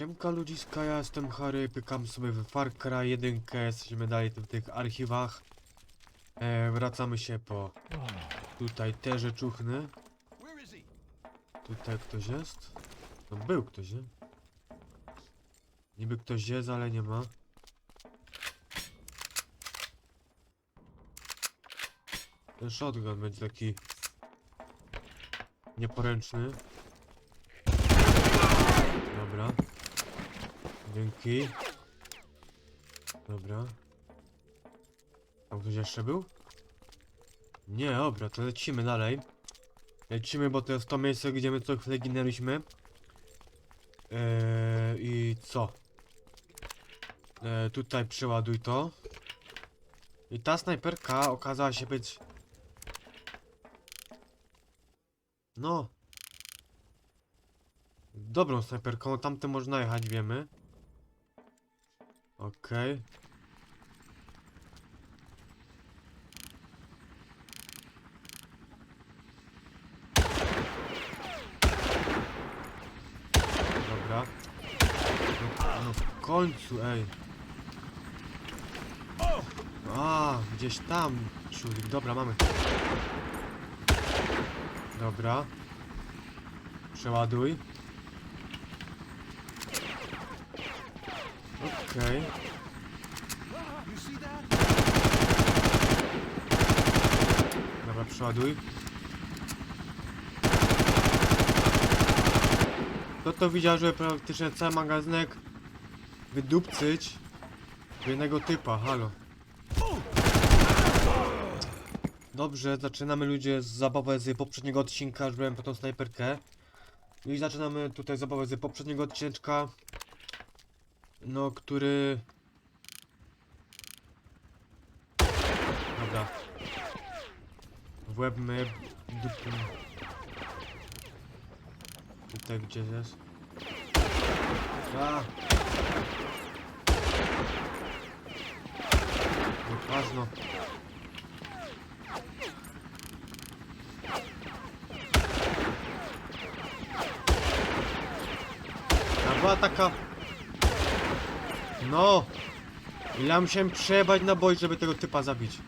Siemka ludziska, ja jestem Harry, pykam sobie w Far Cry 1, jesteśmy dalej w tych archiwach. E, wracamy się po tutaj te rzeczuchny. Tutaj ktoś jest? No był ktoś, nie? Niby ktoś jest, ale nie ma. Ten shotgun będzie taki nieporęczny. Dobra. Dzięki. Dobra. Tam ktoś jeszcze był? Nie, dobra, to lecimy dalej. Lecimy, bo to jest to miejsce, gdzie my co chwilę ginęliśmy. Eee, I co? Eee, tutaj przeładuj to. I ta snajperka okazała się być... No. Dobrą snajperką, tamtym można jechać, wiemy. Okej. Dobra. No, no w końcu, ej. A, gdzieś tam, ciulik. Dobra, mamy. Dobra. Przeładuj. Okej. That? Dobra, przeładuj. Kto to widział, że praktycznie cały magazynek wydupcyć w jednego typa, halo. Dobrze, zaczynamy ludzie z zabawę z poprzedniego odcinka, że byłem po tą snajperkę. I zaczynamy tutaj zabawę z poprzedniego odcinka. No, który... Dobra. W łeb my. Tutaj gdzie jest? A! No ważno. Była taka... No! Ile musiałem przejebać na boj, żeby tego typa zabić.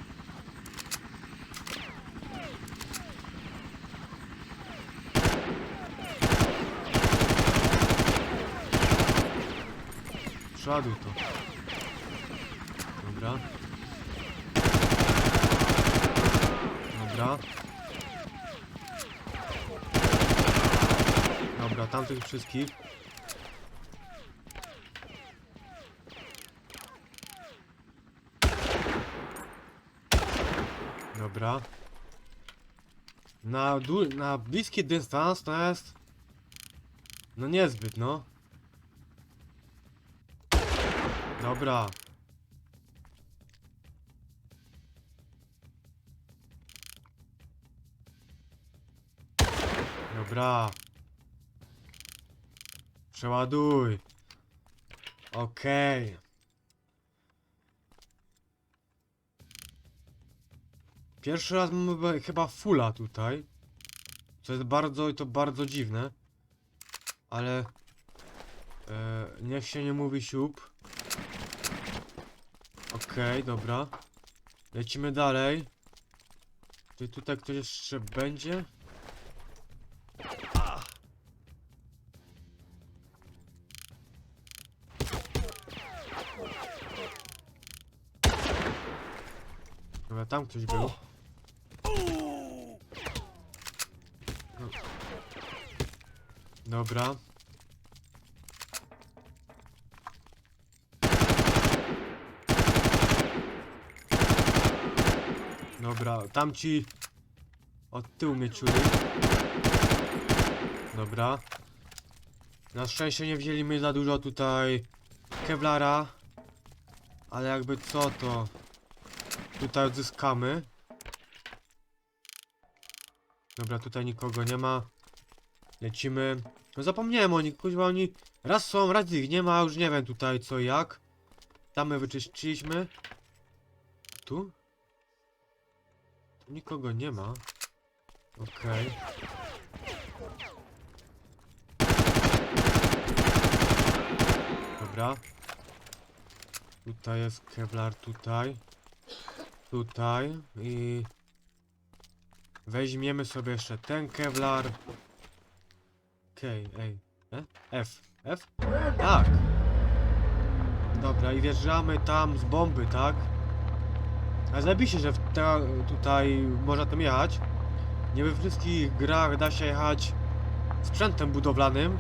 Przeładuj to. Dobra. Dobra. Dobra, tamtych wszystkich. Dobra. Na, na bliski dystans to jest... No niezbyt, no. Dobra. Dobra. Przeładuj. Okej. Pierwszy raz mamy chyba fulla tutaj. Co jest bardzo i to bardzo dziwne. Ale... E, niech się nie mówi siup. Okej, dobra. Lecimy dalej. Czy tutaj ktoś jeszcze będzie? Dobra, tam ktoś był. No. Dobra. Dobra, tamci od tyłu mnie ciuli. Dobra. Na szczęście nie wzięliśmy za dużo tutaj Kevlara. Ale jakby co to tutaj odzyskamy. Dobra, tutaj nikogo nie ma. Lecimy. No zapomniałem o nich, kuźwa oni raz są, raz ich nie ma, już nie wiem tutaj co jak. Tam my wyczyściliśmy. Tu? Tu nikogo nie ma. Okej. Dobra. Tutaj jest Kevlar, tutaj. Tutaj. I... Weźmiemy sobie jeszcze ten Kevlar. Okej, ej. E? F. F? Tak. Dobra, i wjeżdżamy tam z bomby, tak? A zajebiście, że w te, tutaj można tym jechać. Nie we wszystkich grach da się jechać sprzętem budowlanym.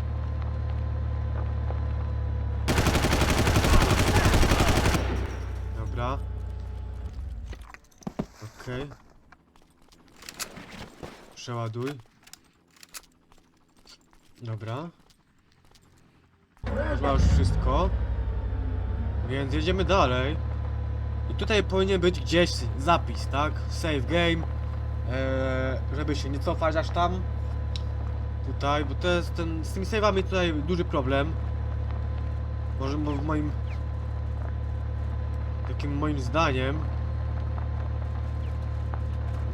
Dobra. Okej. Przeładuj. Dobra. Chyba już wszystko. Więc jedziemy dalej. I tutaj powinien być gdzieś zapis, tak? Save game. Eee, żeby się nie cofać aż tam. Tutaj, bo to jest ten. Z tymi save'ami tutaj duży problem. Może mo- w moim. Takim moim zdaniem.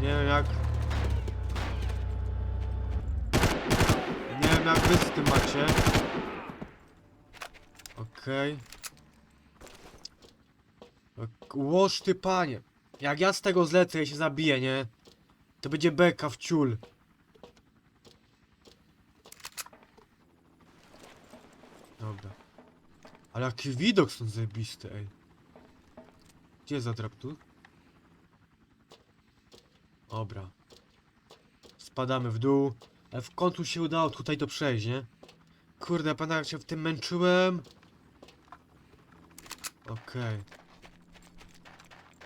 Nie wiem jak. Jak wy z tym macie. Okej. Ok, Łoż ty panie. Jak ja z tego zlecę i się zabiję, nie? To będzie beka w ciul. Dobra. Ale jaki widok są zajebisty, ej. Gdzie jest zatrap tu? Dobra. Spadamy w dół. Ale w końcu się udało tutaj to przejść, nie? Kurde, pana się w tym męczyłem. Okej.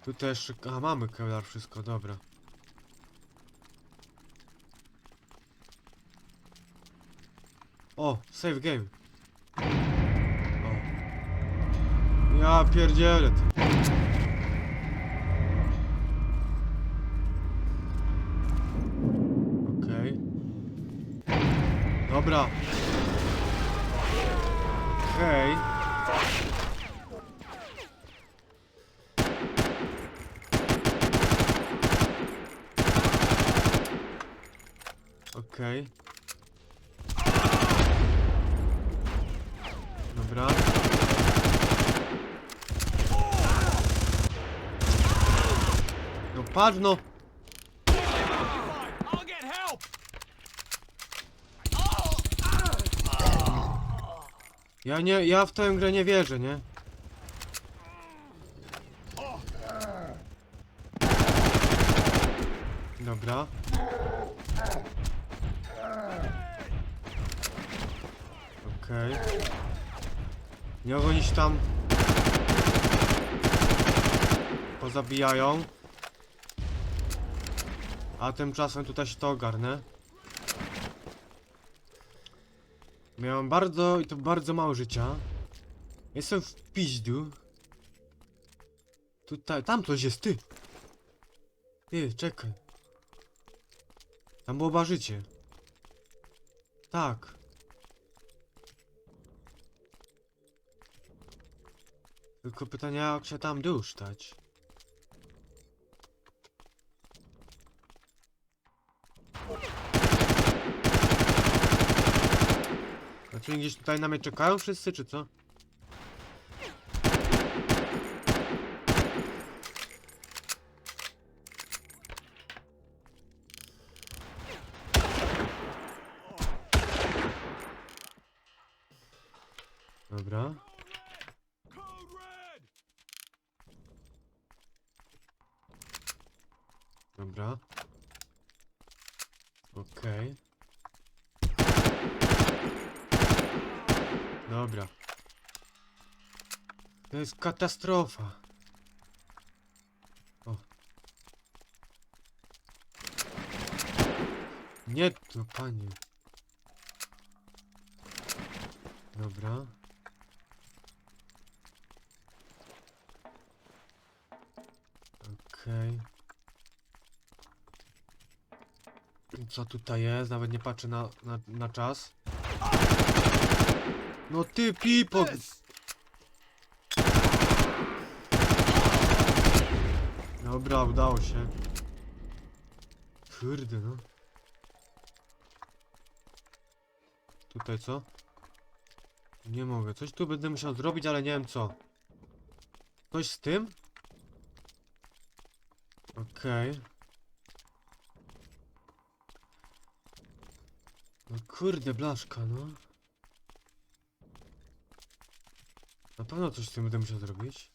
Tutaj jeszcze... A, mamy Kevlar, wszystko, dobra. O, save game. O. Ja pierdzielę. ty. Okej. Dobra. Okej. Okej. Dobra. No patrz Ja nie, ja w tę grę nie wierzę, nie? Dobra. Okej. Nie oni się tam pozabijają. A tymczasem tutaj się to ogarnę. Miałem bardzo i to bardzo mało życia. Jestem w piźdu. Tutaj, tam coś jest, ty. Ty, czekaj. Tam było życie. Tak. Tylko pytanie, jak się tam dostać? Znaczy gdzieś tutaj na mnie czekają wszyscy, czy co? Dobra. Dobra. Okej. Dobra. To jest katastrofa. O. Nie to, panie. Dobra. Okej. Co tutaj jest? Nawet nie patrzę na, na, na czas. No ty pipo! Dobra, udało się. Kurde no. Tutaj co? Nie mogę. Coś tu będę musiał zrobić, ale nie wiem co. Coś z tym? Okej. No kurde, blaszka, no. Na pewno coś z tym będę musiał zrobić.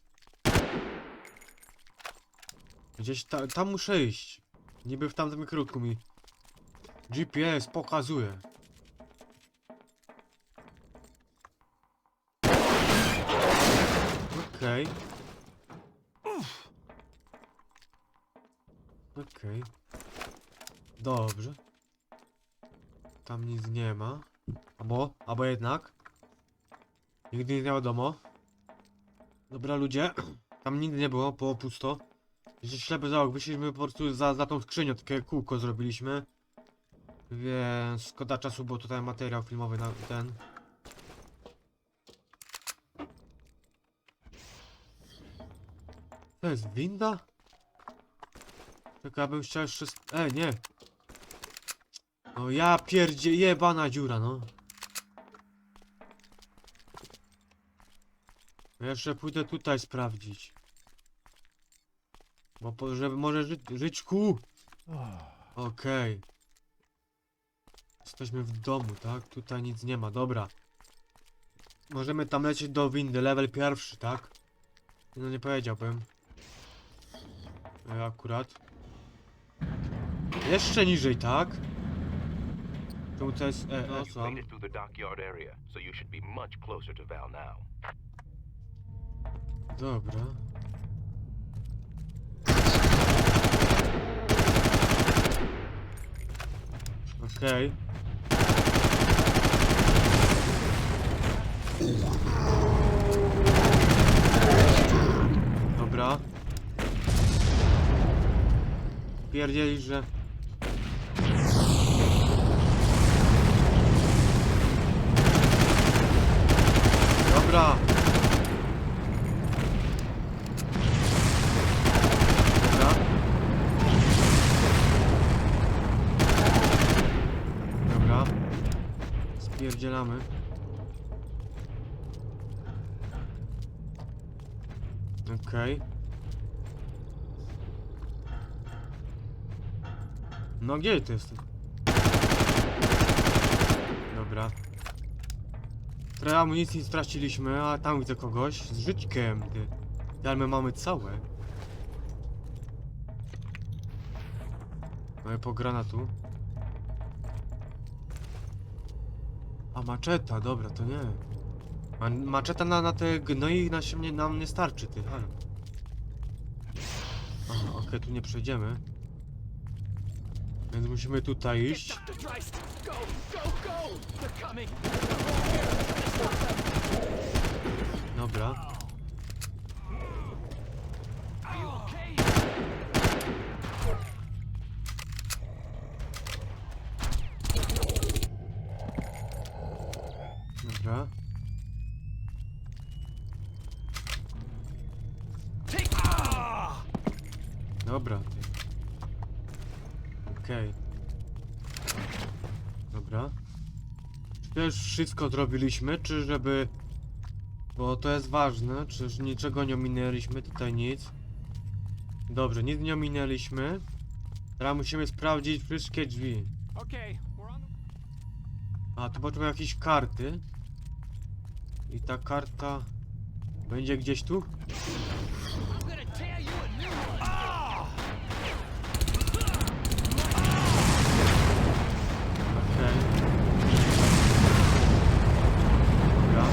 Gdzieś ta, tam muszę iść. Niby w tamtym kierunku mi GPS pokazuje. Okej. Okej. Dobrze. Tam nic nie ma. Albo, albo jednak. Nigdy nie wiadomo. Dobra ludzie, tam nigdy nie było, było pusto. Jeszcze ślepy załóg, wyszliśmy po prostu za, za tą skrzynią, takie kółko zrobiliśmy. Więc szkoda czasu, bo tutaj materiał filmowy na ten. To jest winda? Czekaj, ja bym chciał jeszcze... E, nie! No ja pierdzie... jebana dziura, no. Ja Jeszcze pójdę tutaj sprawdzić. Bo po, żeby może ży, żyć ku. Okej. Jesteśmy w domu, tak? Tutaj nic nie ma, dobra. Możemy tam lecieć do windy, level pierwszy, tak? No nie powiedziałbym. E, akurat. Jeszcze niżej, tak? Tu to jest... E, e, Dobra. Okej. Dobra. Pierdzielisz, że... Dobra. Dobra. Spierdzielamy. Okej. No gdzie ty jesteś? Dobra. Trochę amunicji straciliśmy, a tam widzę kogoś z żyćkiem, ty. My mamy całe. Mamy po granatu. A maczeta, dobra, to nie. Ma, maczeta na, na te gnoi na się mnie, nam nie starczy, ty. Aha, okej, tu nie przejdziemy. Więc musimy tutaj iść. Dobra. Are you okay? Dobra. Take ah! Dobra, ty. Okej. Dobra. Czy to już wszystko zrobiliśmy, czy żeby... Bo to jest ważne, czy niczego nie ominęliśmy, tutaj nic. Dobrze, nic nie ominęliśmy. Teraz musimy sprawdzić wszystkie drzwi. A, tu potrzeba jakieś karty. I ta karta... Będzie gdzieś tu? I'm gonna tear you a new one! Ah! Okej. Dobra.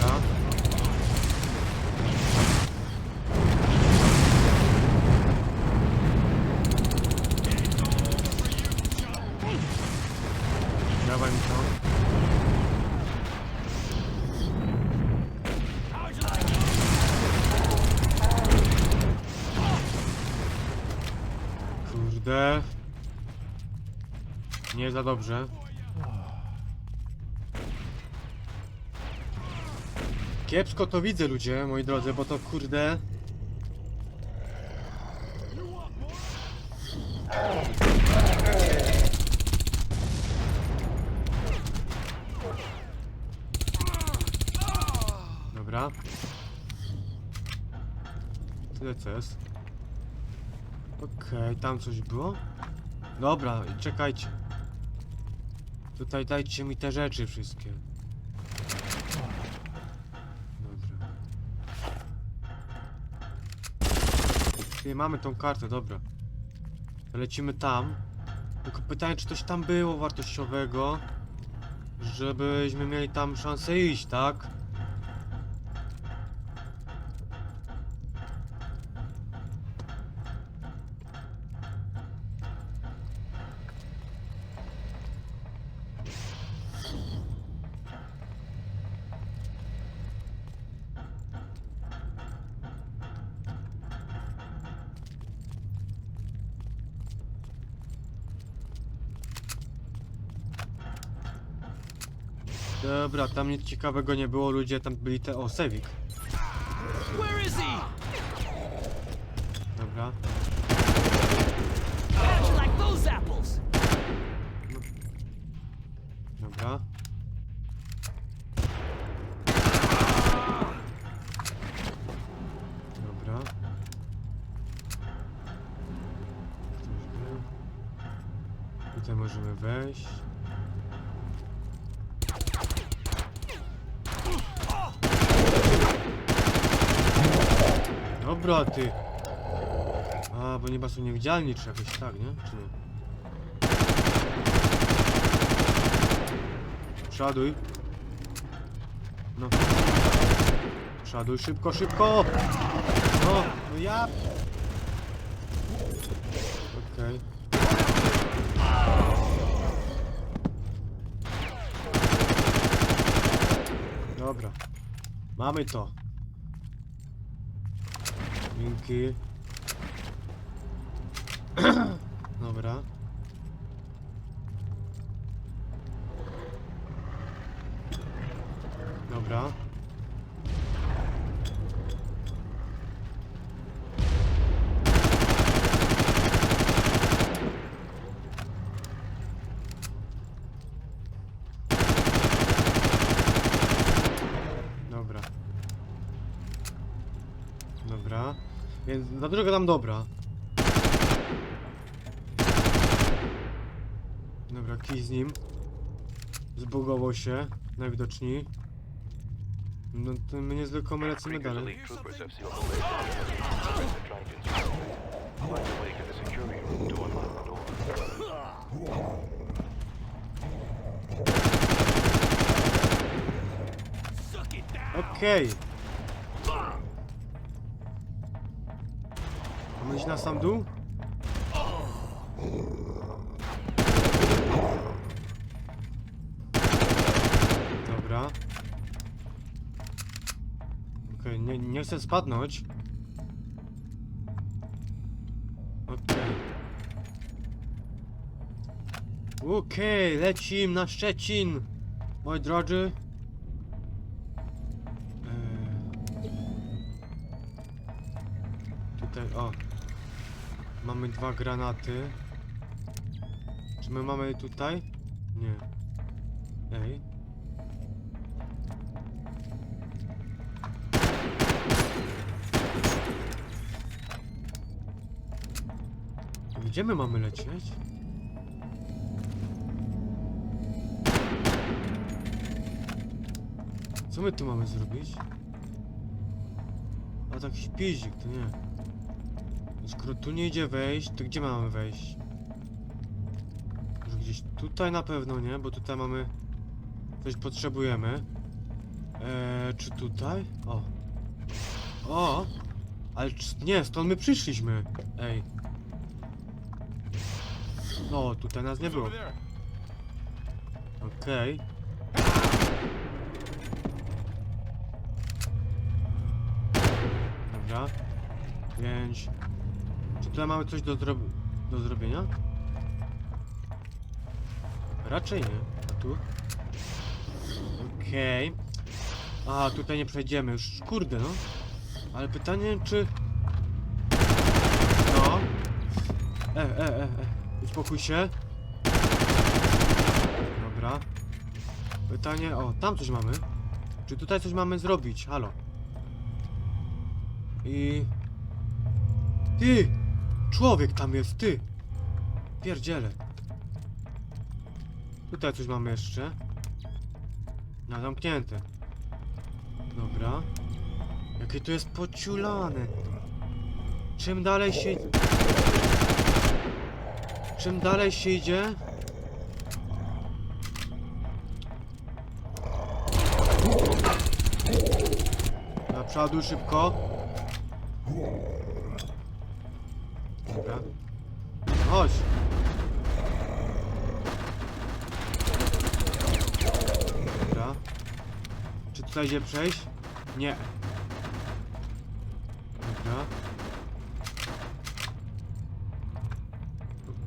Dobra. Dawaj mi to. How'd you like Kurde. Nie za dobrze. Kiepsko to widzę ludzie, moi drodzy, bo to kurde. Dobra. Tyle co jest. Okej, tam coś było? Dobra, czekajcie. Tutaj dajcie mi te rzeczy wszystkie. Dobra. Mamy tą kartę, dobra. Lecimy tam. Tylko pytanie, czy coś tam było wartościowego, żebyśmy mieli tam szansę iść, tak? Dobra, tam nic ciekawego nie było, ludzie tam byli te... O, Sewik. Dobra. Dobra. Dobra. Tutaj możemy wejść. Dobra, ty. A, bo nieba są niewidzialni, czy jakoś tak, nie? Czy nie? Przoduj. No. Przoduj szybko, szybko! No, no ja... Okej. Dobra. Mamy to. Dzięki. Dobra. Dobra. Dobra. Dobra. Więc za dużo gadam dobra. Dobra, kij z nim. Zbugował się, najwidoczniej. No to my niezwykle lecimy Rikers dalej. elite troopers na sam dół? Dobra. Okej, nie, nie chcę spadnąć. Okej. Okej, lecim na Szczecin, moi drodzy. Eee, Tutaj, o. Mamy dwa granaty. Czy my mamy tutaj? Nie. Ej. Gdzie my mamy lecieć? Co my tu mamy zrobić? A tak śpizik, to nie. Skoro tu nie idzie wejść, to gdzie mamy wejść? Może gdzieś tutaj na pewno nie, bo tutaj mamy... Coś potrzebujemy. Eee, czy tutaj? O. O! Ale nie, stąd my przyszliśmy. Ej. No, tutaj nas nie było. Okej. Dobra. Pięć. Tutaj mamy coś do, zro do zrobienia? Raczej nie. A tu? Okej. A, tutaj nie przejdziemy już. Kurde, no. Ale pytanie, czy... No. E, e, e, e. Uspokój się. Dobra. Pytanie, o, tam coś mamy. Czy tutaj coś mamy zrobić? Halo. I... Ty! Człowiek tam jest, ty! Pierdziele. Tutaj coś mamy jeszcze. No, zamknięte. Dobra. Jakie to jest pociulane. Czym dalej się... Czym dalej się idzie... Do przodu szybko. Dobra. Chodź. Dobra. Czy tutaj idzie przejść? Nie. Dobra.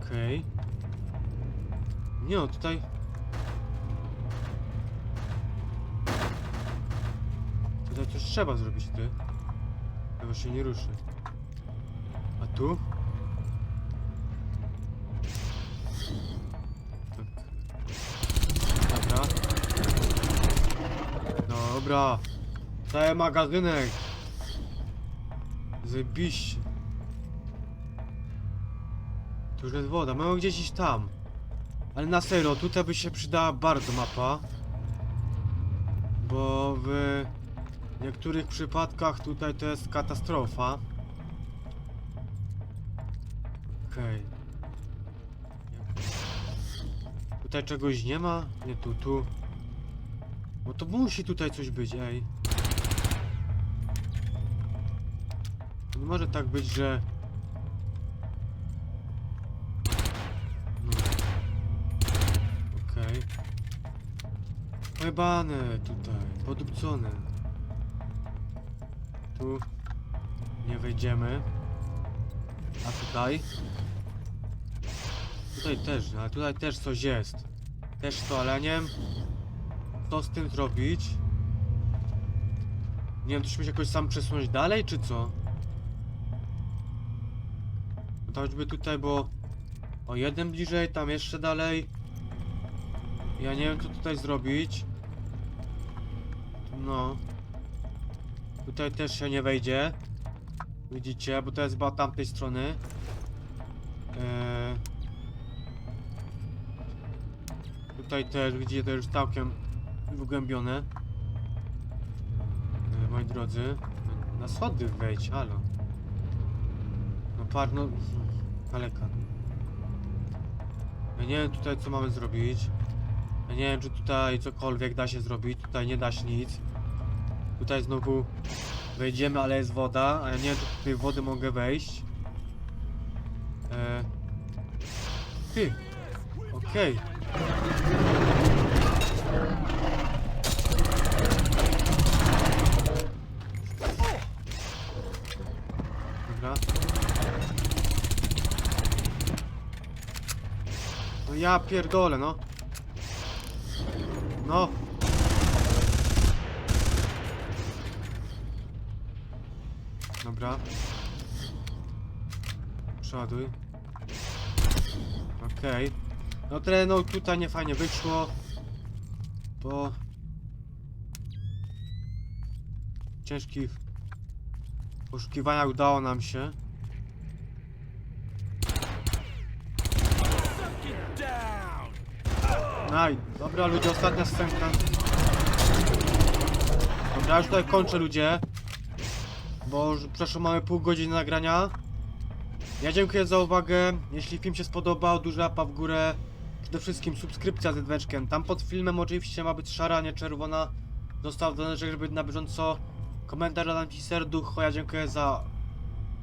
Okej. Nie no, tutaj... Tutaj coś trzeba zrobić, ty. Tego się nie ruszy. A tu? Dobra. Cały magazynek. Zajebiście. Tu już jest woda. Mamy gdzieś iść tam. Ale na serio, tutaj by się przydała bardzo mapa. Bo w niektórych przypadkach tutaj to jest katastrofa. Okej. Tutaj czegoś nie ma? Nie tu, tu. Bo to musi tutaj coś być, ej. Nie może tak być, że... No. Okej. Pojebane tutaj, podupcone. Tu nie wejdziemy. A tutaj? Tutaj też, ale tutaj też coś jest. Też to, ale co z tym zrobić. Nie wiem, musimy się jakoś sam przesunąć dalej, czy co? No to choćby tutaj było o jeden bliżej, tam jeszcze dalej. Ja nie wiem, co tutaj zrobić. No. Tutaj też się nie wejdzie. Widzicie, bo to jest chyba tamtej strony. Eee... Tutaj też, widzicie, to już całkiem wygłębione. E, moi drodzy, na schody wejdź, halo. No par, no... Kaleka. Ja nie wiem tutaj co mamy zrobić. Ja nie wiem czy tutaj cokolwiek da się zrobić, tutaj nie da się nic. Tutaj znowu wejdziemy, ale jest woda, a ja nie wiem czy tej wody mogę wejść. E... Ty! Okej. Dobra. No ja pierdolę, no. No. Dobra. Przeładuj. Okej. No tyle, no tutaj nie fajnie wyszło. W ciężkich poszukiwaniach udało nam się. I dobra ludzie, ostatnia scenka. Dobra, już tutaj kończę ludzie. Bo już przeszło mamy pół godziny nagrania. Ja dziękuję za uwagę. Jeśli film się spodobał, duża łapa w górę. Przede wszystkim subskrypcja z dzwoneczkiem. Tam pod filmem oczywiście ma być szara, nie czerwona. Zostaw dzwoneczek, żeby na bieżąco. Komentarz dam ci serducho. Ja dziękuję za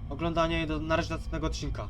oglądanie i do, na razie następnego odcinka.